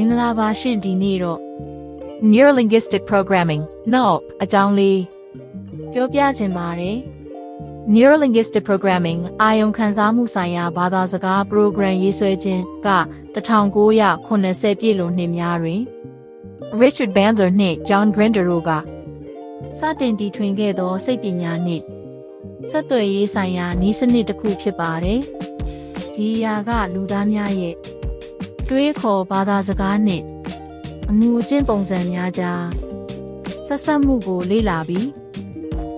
င်္ဂလာပါရှင်ဒီနေ့တော့ Neurolinguistic Programming NLP အကြောင်းလေးပြောပြချင်ပါတယ် Neurolinguistic Programming အာယုံခံစားမှုဆိုင်ရာဘာသာစကား program ရေးဆွဲခြင်းက1980ပြည့်လွန်နှစ်များတွင် Richard Bandler နှင့် John Grinder တို့ကစတင်တည်ထွင်ခဲ့သော စိတ်ပညာနှင့်ဆက်သွယ်ရေးဆိုင်ရာနည်းစနစ်တစ်ခုဖြစ်ပါတယ်။ဒီအရာကလူသားများရဲ့ တွေးခေါ်ဘာသာစကားနှင့်အမှုအကျင့်ပုံစံများကြားဆက်ဆက်မှုကိုလေ့လာပြီး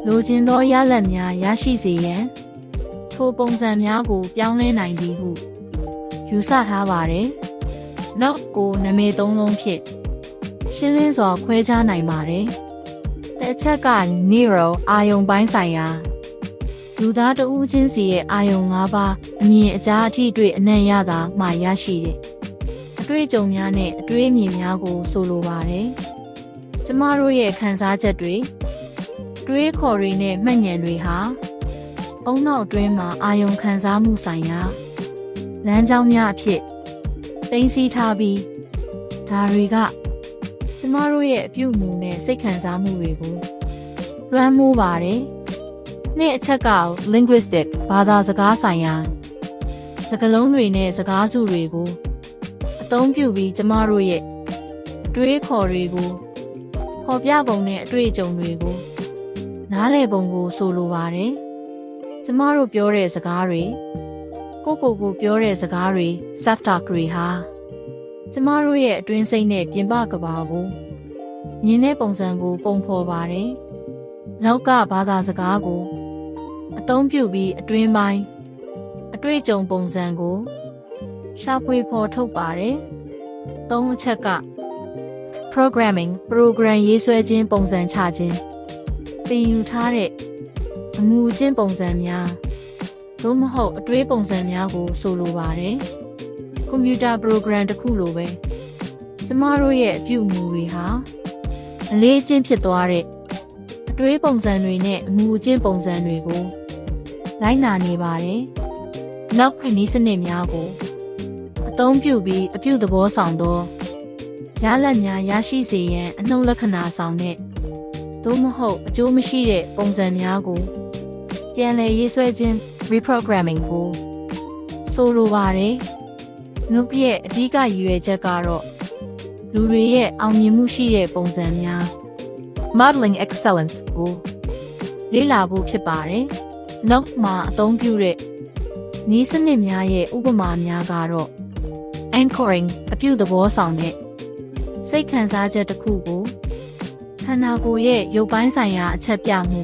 လိုချင်သောရလဒ်များရရှိစေရန်ထိုပုံစံများကို ပြောင်းလဲနိုင်သည်ဟုယူဆထားပါတယ်။နောက်ကိုနမေသုံးလုံးဖြင့်ရှင်းလင်းစွာခွဲခြားနိုင်ပါတယ်။တစ်ချက်က neuro အာယုံပိုင်းဆိုင်ရာလူသားတဦးချင်းစီရဲ့အာယုံ၅ပါးအမြင်အကြားအထိတွေ့အနံ့ရတာမှရရှိတယ်။ အတွေ့အကြုံများနဲ့အတွေ့အမြင်များကို ဆိုလိုပါတယ်။ကျမတို့ရဲ့ခံစားချက်တွေတွေးခေါ်တွေနဲ့မှတ်ဉာဏ်တွေဟာအုံနောက်တွင်းမှာအာယုံခံစားမှုဆိုင်ရာလမ်းကြောင်းများအဖြစ်သိသိထားပြီးဒါတွေကကျမတို့ရဲ့အပြုအမူနဲ့စိတ်ခံစားမှုတွေကိုလွှမ်းမိုးပါတယ်။နေ့အချက်က linguistic ဘာသာစကားဆိုင်ရာစကားလုံးတွေနဲ့စကားစုတွေကိုအ သုံးပြုပြီးကျမတို့ရဲ့တွေးခေါ်တွေကိုဖော်ပြပုံနဲ့အတွေ့အကြုံတွေကိုနားလည်ပုံကိုဆိုလိုပါတယ်။ကျမတို့ပြောတဲ့စကားတွေကိုကိုကိုကိုပြောတဲ့စကားတွေ self talk တွေဟာကျမတို့ရဲ့အတွင်းစိတ်နဲ့ပြင်ပကဘာကိုမြင်တဲ့ပုံစံကိုပုံဖော်ပါတယ်။နောက်ကဘာသာစကားကိုအသုံးပြုပြီးအတွင်းပိုင်းအတွေ့အကြုံပုံစံကို ရှာဖွေဖော်ထုတ်ပါတယ်။သုံးအချက်က programming program ရေးဆွဲခြင်းပုံစံချခြင်းသင်ယူထားတဲ့အမှုအကျင့်ပုံစံများသို့မဟုတ်အတွေးပုံစံများကို ဆိုလိုပါတယ်။ကွန်ပျူတာ program တစ်ခုလိုပဲကျမတို့ရဲ့အပြုအမူတွေဟာအလေးအကျင့်ဖြစ်သွားတဲ့အတွေးပုံစံတွေနဲ့အမှုအကျင့်ပုံစံတွေကိုလိုက်နာနေပါတယ်။နောက်ခဏီးစနစ်များကို အသုံးပြုပြီးအပြုသဘောဆောင်သောရလဒ်များရရှိစေရန်အနှုတ်လက္ခဏာဆောင်တဲ့သို့မဟုတ်အကျိုးမရှိတဲ့ပုံစံများကိုပြန်လည်ရေးဆွဲခြင်း reprogramming ကိုဆိုလိုပါတယ်။နှုတ်ရဲ့အဓိကရည်ရွယ်ချက်ကတော့လူတွေရဲ့အောင်မြင်မှုရှိတဲ့ပုံစံများ Modeling Excellence ကိုလေ့လာဖို့ဖြစ်ပါတယ်။နောက်မှာအသုံးပြုတဲ့နည်းစနစ်များရဲ့ဥပမာများကတော့ anchoring အပြုသဘောဆောင်တဲ့စိတ်ခံစားချက်တစ်ခုကိုခန္ဓာကိုယ်ရဲ့ရုပ်ပိုင်းဆိုင်ရာအချက်ပြမှု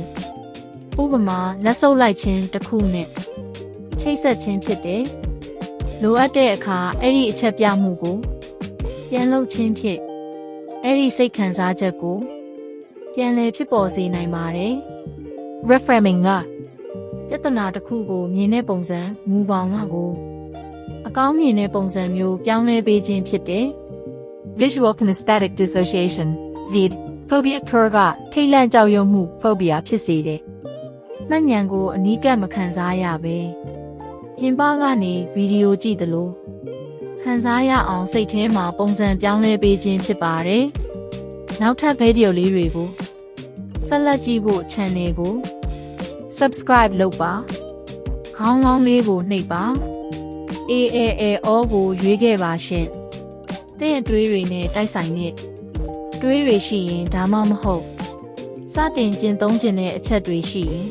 ဥပမာလက်ဆုပ်လိုက်ခြင်းတစ်ခုနဲ့ချိတ်ဆက်ခြင်းဖြစ်တယ်။လိုအပ်တဲ့အခါအဲ့ဒီအချက်ပြမှုကိုပြန်လုပ်ခြင်းဖြင့်အဲ့ဒီစိတ်ခံစားချက်ကိုပြန်လည်ဖြစ်ပေါ်စေနိုင်ပါတယ်။ Reframing ကပြဿနာတစ်ခုကိုမြင်တဲ့ပုံစံမူပေါင်းကို အကောင်းမြင်တဲ့ပုံစံမျိုးပြောင်းလဲပေးခြင်းဖြစ်တယ် Visual Kinesthetic Dissociation VID Phobia Cure ကထိတ်လန့်ကြောက်ရွံ့မှု phobia ဖြစ်စေတယ်။မှတ်ဉဏ်ကိုအနီးကပ်မခံစားရပဲ။ပြင်ပကနေဗီဒီယိုကြည့်သလိုခံစားရအောင်စိတ်ထဲမှာပုံစံပြောင်းလဲပေးခြင်းဖြစ်ပါတယ်။နောက်ထပ်ဗီဒီယိုလေးတွေကိုဆက်လက်ကြည့်ဖို့ channel ကို Subscribe လုပ်ပါခေါင်းလောင်းလေးကိုနှိပ်ပါ AAAO ကိုရွေးခဲ့ပါရှင်။တဲ့တွေးတွေနဲ့တိုက်ဆိုင်တဲ့တွေးတွေရှိရင်ဒါမှမဟုတ်စတင်ကျင့်သုံးခြင်းတဲ့အချက်တွေရှိရင်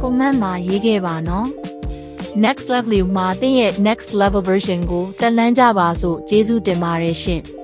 comment မှာရေးခဲ့ပါနော် Next Level မှာသင်ရဲ့ Next Level version ကိုတက်လှမ်းကြပါစို့ကျေးဇူးတင်ပါတယ်ရှင်။